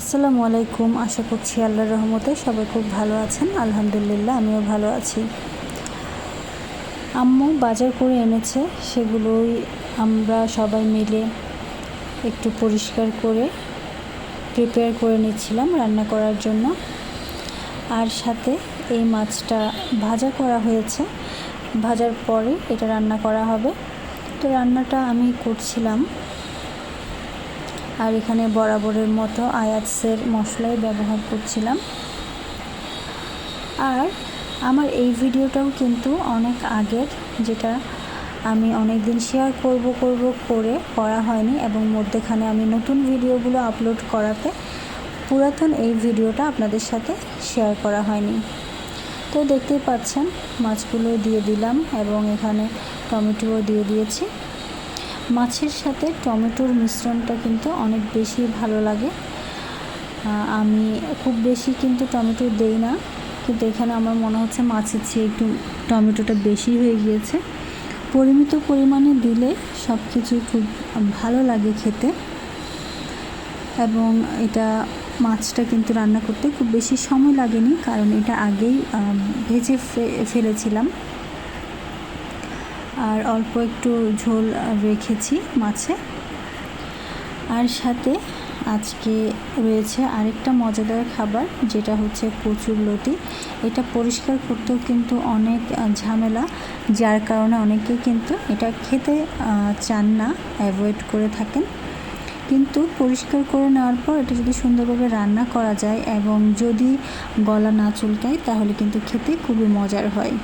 আসসালামু আলাইকুম। আশা করছি আল্লাহর রহমতে সবাই খুব ভালো আছেন। আলহামদুলিল্লাহ, আমিও ভালো আছি। আম্মু বাজার করে এনেছে, সেগুলোই আমরা সবাই মিলে একটু পরিষ্কার করে প্রিপেয়ার করে নিচ্ছিলাম রান্না করার জন্য। আর সাথে এই মাছটা ভাজা করা হয়েছে। ভাজার পরে এটা রান্না করা হবে। তো রান্নাটা আমি করছিলাম। আর এখানে বরাবরের মতো আয়াতসের মশলাই ব্যবহার করছিলাম। আর আমার এই ভিডিওটাও কিন্তু অনেক আগের, যেটা আমি অনেক দিন শেয়ার করব করব, করে করা হয়নি এবং মধ্যেখানে আমি নতুন ভিডিওগুলো আপলোড করাতে পুরাতন এই ভিডিওটা আপনাদের সাথে শেয়ার করা হয়নি। তো দেখতেই পাচ্ছেন, মাছগুলো দিয়ে দিলাম এবং এখানে টমেটোও দিয়ে দিয়েছি। মাছের সাথে টমেটোর মিশ্রণটা কিন্তু অনেক বেশি ভালো লাগে। আমি খুব বেশি কিন্তু টমেটো দেই না, কিন্তু এখানে আমার মনে হচ্ছে মাছের চেয়ে একটু টমেটোটা বেশি হয়ে গিয়েছে। পরিমিত পরিমাণে দিলে সব কিছুই খুব ভালো লাগে খেতে। এবং এটা মাছটা কিন্তু রান্না করতে খুব বেশি সময় লাগেনি, কারণ এটা আগেই ভেজে ফেলেছিলাম। আর অল্প একটু ঝোল রেখেছি মাছে। আর সাথে আজকে রয়েছে আরেকটা মজাদার খাবার, যেটা হচ্ছে কচুর লতি। এটা পরিষ্কার করতেও কিন্তু অনেক ঝামেলা, যার কারণে অনেকে কিন্তু এটা খেতে চান না অ্যাভয়েড করে থাকেন। কিন্তু পরিষ্কার করে নেওয়ার পর এটা যদি সুন্দরভাবে রান্না করা যায় এবং যদি গলা না চুলকায়, তাহলে কিন্তু খেতে খুবই মজার হয়।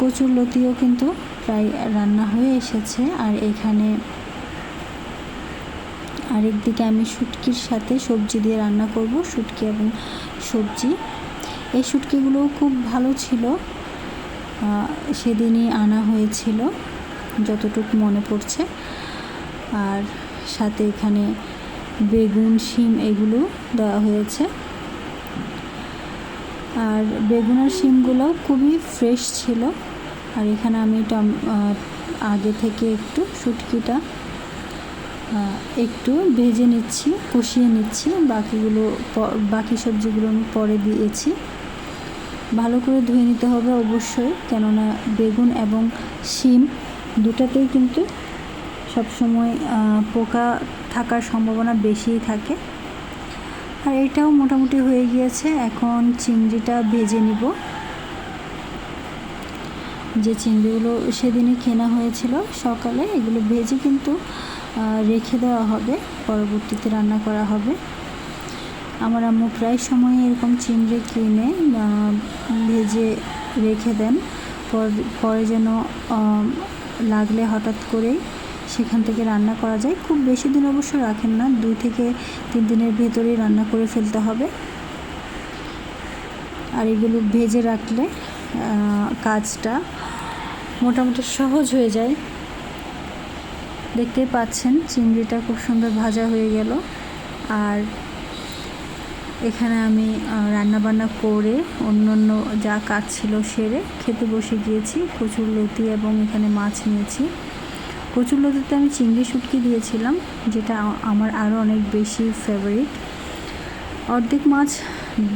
কচুর লতিও কিন্তু প্রায় রান্না হয়ে এসেছে। আর এখানে আরেক দিকে আমি শুটকির সাথে সবজি দিয়ে রান্না করব, শুটকি এবং সবজি। এই শুটকিগুলোও খুব ভালো ছিল। সেদিনই আনা হয়েছিল, যতটুকু মনে পড়ছে। আর সাথে এখানে বেগুন, শিম এগুলো দেওয়া হয়েছে। আর বেগুন আর শিমগুলো খুবই ফ্রেশ ছিল। আর এখানে আমি টম আগে থেকে একটু শুটকিটা একটু ভেজে নিচ্ছি, কষিয়ে নিচ্ছি। বাকিগুলো বাকি সবজিগুলো আমি পরে দিয়েছি। ভালো করে ধুয়ে নিতে হবে অবশ্যই, কেননা বেগুন এবং শিম দুটাতেই কিন্তু সবসময় পোকা থাকার সম্ভাবনা বেশিই থাকে। আর এটাও মোটামুটি হয়ে গিয়েছে। এখন চিংড়িটা ভেজে নিব। যে চিংড়িগুলো সেদিনই কেনা হয়েছিল সকালে, এগুলো ভেজে কিন্তু রেখে দেওয়া হবে। পরবর্তীতে রান্না করা হবে। আমার আম্মু প্রায় সময় এরকম চিংড়ি কিনে ভেজে রেখে দেন। পরে যেন লাগলে হঠাৎ করেই সেখান থেকে রান্না করা যায়। খুব বেশি দিন অবশ্য রাখেন না, দুই থেকে তিন দিনের ভেতরেই রান্না করে ফেলতে হবে। আর এগুলো ভেজে রাখলে কাজটা মোটামুটি সহজ হয়ে যায়। দেখতেই পাচ্ছেন, চিংড়িটা খুব সুন্দর ভাজা হয়ে গেল। আর এখানে আমি রান্নাবান্না করে অন্য অন্য যা কাজ ছিল সেরে খেতে বসে গিয়েছি। প্রচুর লতি এবং এখানে মাছ নিয়েছি। কচুর লতিতে আমি চিংড়ি শুটকি দিয়েছিলাম, যেটা আমার আরও অনেক বেশি ফেভারিট অর্ধেক মাছ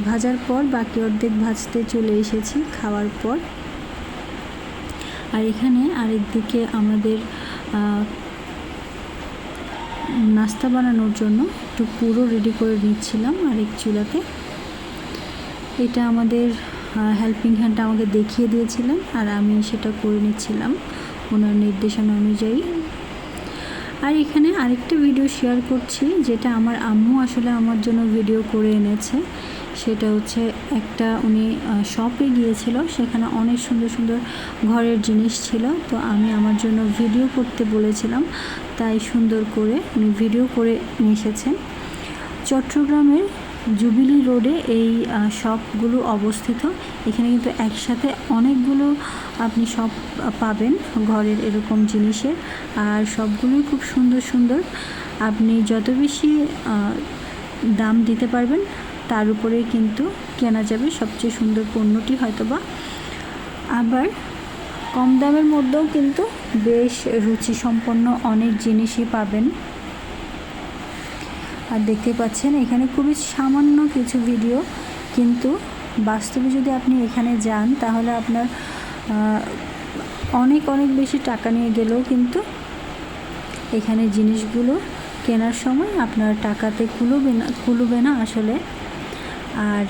ভাজার পর বাকি অর্ধেক ভাজতে চলে এসেছি খাওয়ার পর। আর এখানে আরেক দিকে আমাদের নাস্তা বানানোর জন্য একটু পুরো রেডি করে নিচ্ছিলাম আরেক চুলাতে। এটা আমাদের হেল্পিং হ্যান্ডটা আমাকে দেখিয়ে দিয়েছিলেন আর আমি সেটা করে নিচ্ছিলাম। ওনার নির্দেশনা অনুযায়ী। আর এখানে আরেকটা ভিডিও শেয়ার করছি, যেটা আমার আম্মু আসলে আমার জন্য ভিডিও করে এনেছে। সেটা হচ্ছে একটা উনি শপে গিয়েছিল, সেখানে অনেক সুন্দর সুন্দর ঘরের জিনিস ছিল। তো আমি আমার জন্য ভিডিও করতে বলেছিলাম, তাই সুন্দর করে উনি ভিডিও করে নিয়ে এসেছেন। চট্টগ্রামের জুবিলি রোডে এই শপগুলো অবস্থিত। এখানে কিন্তু একসাথে অনেকগুলো আপনি সব পাবেন ঘরের এরকম জিনিসের। আর সবগুলোই খুব সুন্দর সুন্দর। আপনি যত বেশি দাম দিতে পারবেন, তার উপরে কিন্তু কেনা যাবে সবচেয়ে সুন্দর পণ্যটি হয়তোবা। আবার কম দামের মধ্যেও কিন্তু বেশ রুচিসম্পন্ন অনেক জিনিসই পাবেন। আর দেখতে পাচ্ছেন, এখানে খুবই সামান্য কিছু ভিডিও কিন্তু বাস্তবে যদি আপনি এখানে যান, তাহলে আপনার অনেক অনেক বেশি টাকা নিয়ে গেলেও কিন্তু এখানে জিনিসগুলো কেনার সময় আপনার টাকাতে কুলবে না কুলবে না আসলে। আর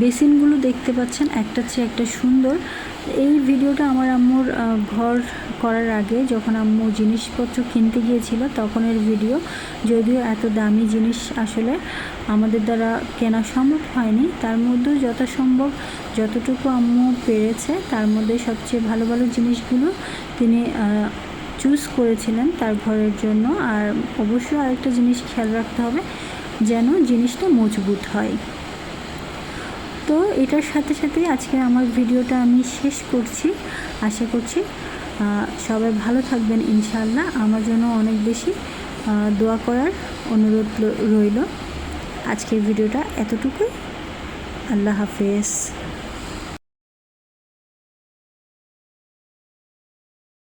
বেসিনগুলো দেখতে পাচ্ছেন, একটা চেয়ে একটা সুন্দর। এই ভিডিওটা আমার আম্মুর ঘর করার আগে যখন আম্মু জিনিসপত্র কিনতে গিয়েছিল তখনের ভিডিও। যদিও এত দামি জিনিস আসলে আমাদের দ্বারা কেনা সম্ভব হয়নি। তার মধ্যেও যথাসম্ভব যতটুকু আম্মু পেরেছে তার মধ্যে সবচেয়ে ভালো ভালো জিনিসগুলো তিনি চুজ করেছিলেন তার ঘরের জন্য। আর অবশ্যই আরেকটা জিনিস খেয়াল রাখতে হবে যেন জিনিসটা মজবুত হয়। তো এটার সাথে সাথেই আজকে আমার ভিডিওটা আমি শেষ করছি। আশা করছি সবাই ভালো থাকবেন ইনশাল্লাহ আমার জন্য অনেক বেশি দোয়া করার অনুরোধ রইল। আজকের ভিডিওটা এতটুকুই। আল্লাহ হাফেজ।